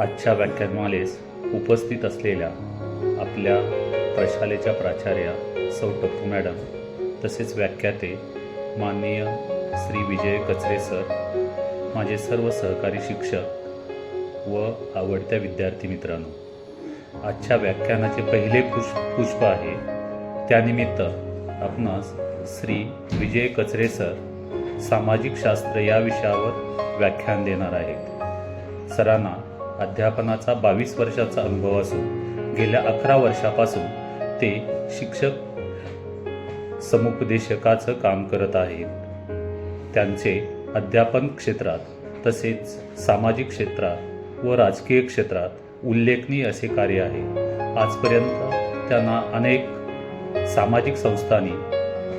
आजच्या व्याख्यानमालेस उपस्थित असलेल्या आपल्या प्रशालेच्या प्राचार्या सौ टप्पू मॅडम तसेच व्याख्याते माननीय श्री विजय कचरे सर माझे सर्व सहकारी शिक्षक व आवडत्या विद्यार्थी मित्रांनो आजच्या व्याख्यानाचे पहिले पुष्प पुष्प आहे. त्यानिमित्त आपणास श्री विजय कचरे सर सामाजिक शास्त्र या विषयावर व्याख्यान देणार आहेत. सरांना अध्यापनाचा बावीस वर्षाचा अनुभव असून गेल्या अकरा वर्षापासून ते शिक्षक समुपदेशकाचं काम करत आहेत. त्यांचे अध्यापन क्षेत्रात तसेच सामाजिक क्षेत्रात व राजकीय क्षेत्रात उल्लेखनीय असे कार्य आहे. आजपर्यंत त्यांना अनेक सामाजिक संस्थांनी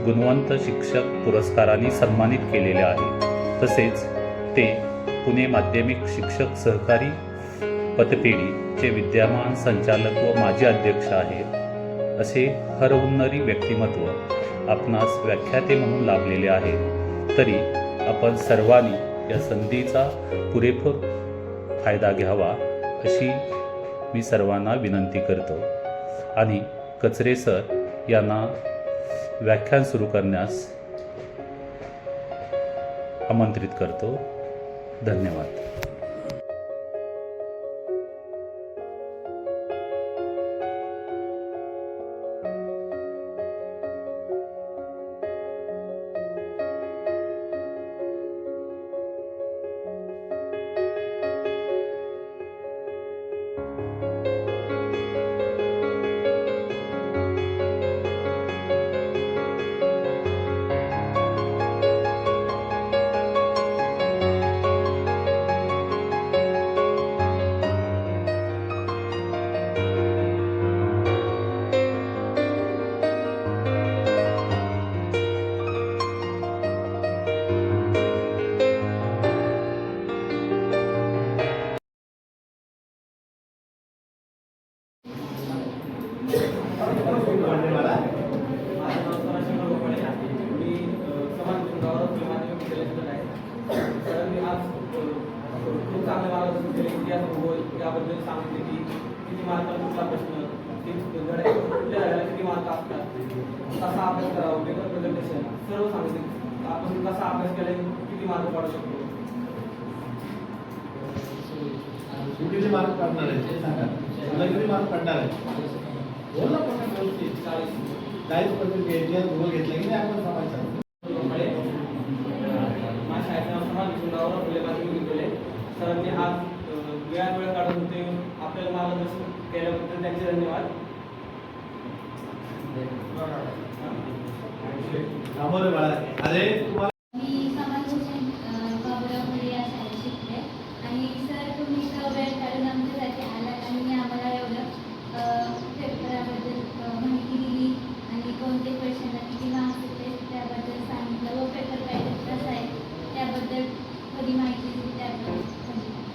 गुणवंत शिक्षक पुरस्कारांनी सन्मानित केलेले आहे. तसेच ते पुणे माध्यमिक शिक्षक सहकारी पतपेढीचे विद्यमान संचालक व माजी अध्यक्ष आहेत. असे हरहुन्नरी व्यक्तिमत्व आपणास व्याख्याते म्हणून लाभलेले आहेत तरी आपण सर्वांनी या संधीचा पुरेपूर फायदा घ्यावा अशी मी सर्वांना विनंती करतो. आणि कचरे सर यांना व्याख्यान सुरू करण्यास आमंत्रित करतो. धन्यवाद. खूप चांगले मार्गदर्शन केले इतिहास भूगोल याबद्दल सांगितले की किती मार्क कुठला प्रश्न कुठल्या धड्याला किती मार्क असतात कसा अभ्यास करावा पेपर प्रेझेंटेशन सर्व सांगितले आपण कसा अभ्यास केला किती मार्क पाडू शकतो किती मार्क पडणार आहे? ते सांगा किती मार्क पडणार आहे? बोल ना पण चाळीस. चाळीस पर्सेंट इतिहास भूगोल घेतला की नाही आपण समाजशास्त्र विष्णुराव फुले माध्यमिक विद्यालय सरांनी आज वेळात वेळ काढून होते आपल्याला मार्गदर्शन केल्याबद्दल त्यांचे धन्यवाद. अरे तुम्हाला मी समाजभूषण बाबुराव मुले या शाळेत शिकते आणि सर तुम्ही इथं वेळ काढून आमच्यासाठी आलात आणि आम्हाला एवढं पेपराबद्दल माहिती दिली आणि कोणते क्वेश्चनला किती मार्क्स येते त्याबद्दल सांगितलं व पेपर पॅटर्न कसा आहे त्याबद्दल थोडी माहिती दिली त्याबद्दल धन्यवाद.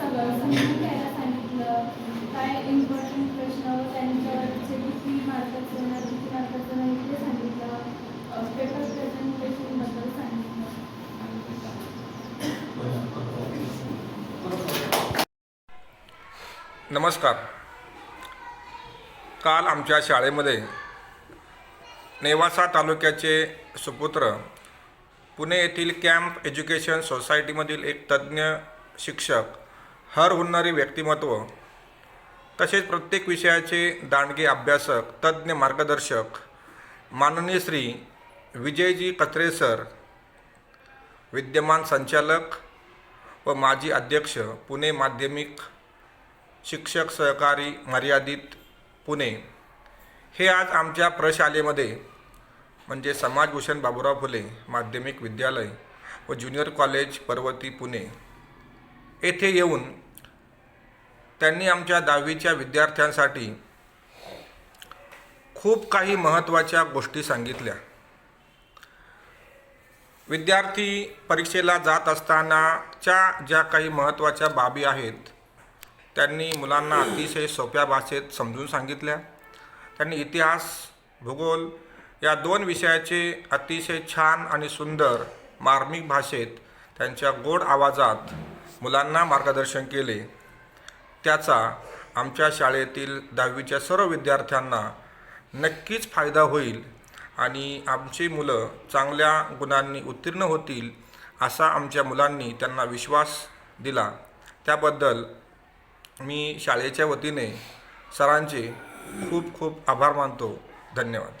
सगळं समजून घ्यायला सांगितलं काय इम्पॉर्टंट प्रश्न त्यांच्यावरचे किती मार्काचं येणार किती मार्काचं नाही ते सांगितलं पेपर प्रेझेंटेशनबद्दल सांगितलं. नमस्कार. काल आमच्या शाळेमध्ये नेवासा तालुक्याचे सुपुत्र पुणे येथील कॅम्प एज्युकेशन सोसायटीमधील एक तज्ज्ञ शिक्षक हर हुन्नरी व्यक्तिमत्व तसेच प्रत्येक विषयाचे दांडगे अभ्यासक तज्ज्ञ मार्गदर्शक माननीय श्री विजयजी कचरे सर विद्यमान संचालक व माजी अध्यक्ष पुणे माध्यमिक शिक्षक सहकारी मर्यादित पुणे. हे आज आमच्या प्रशालेमध्ये म्हणजे समाजभूषण बाबुराव फुले माध्यमिक विद्यालय व ज्युनियर कॉलेज पर्वती पुणे येथे येऊन त्यांनी आमच्या दहावीच्या विद्यार्थ्यांसाठी खूप काही महत्त्वाच्या गोष्टी सांगितल्या. विद्यार्थी परीक्षेला जात असतानाच्या ज्या काही महत्त्वाच्या बाबी आहेत त्यांनी मुलांना अतिशय सोप्या भाषेत समजून सांगितल्या. त्यांनी इतिहास भूगोल या दोन विषयाचे अतिशय छान आणि सुंदर मार्मिक भाषेत त्यांच्या गोड आवाजात मुलांना मार्गदर्शन केले. त्याचा आमच्या शाळेतील दहावीच्या सर्व विद्यार्थ्यांना नक्कीच फायदा होईल आणि आमची मुलं चांगल्या गुणांनी उत्तीर्ण होतील असा आमच्या मुलांनी त्यांना विश्वास दिला. त्याबद्दल मी शाळेच्या वतीने सरांचे खूप खूप आभार मानतो. धन्यवाद.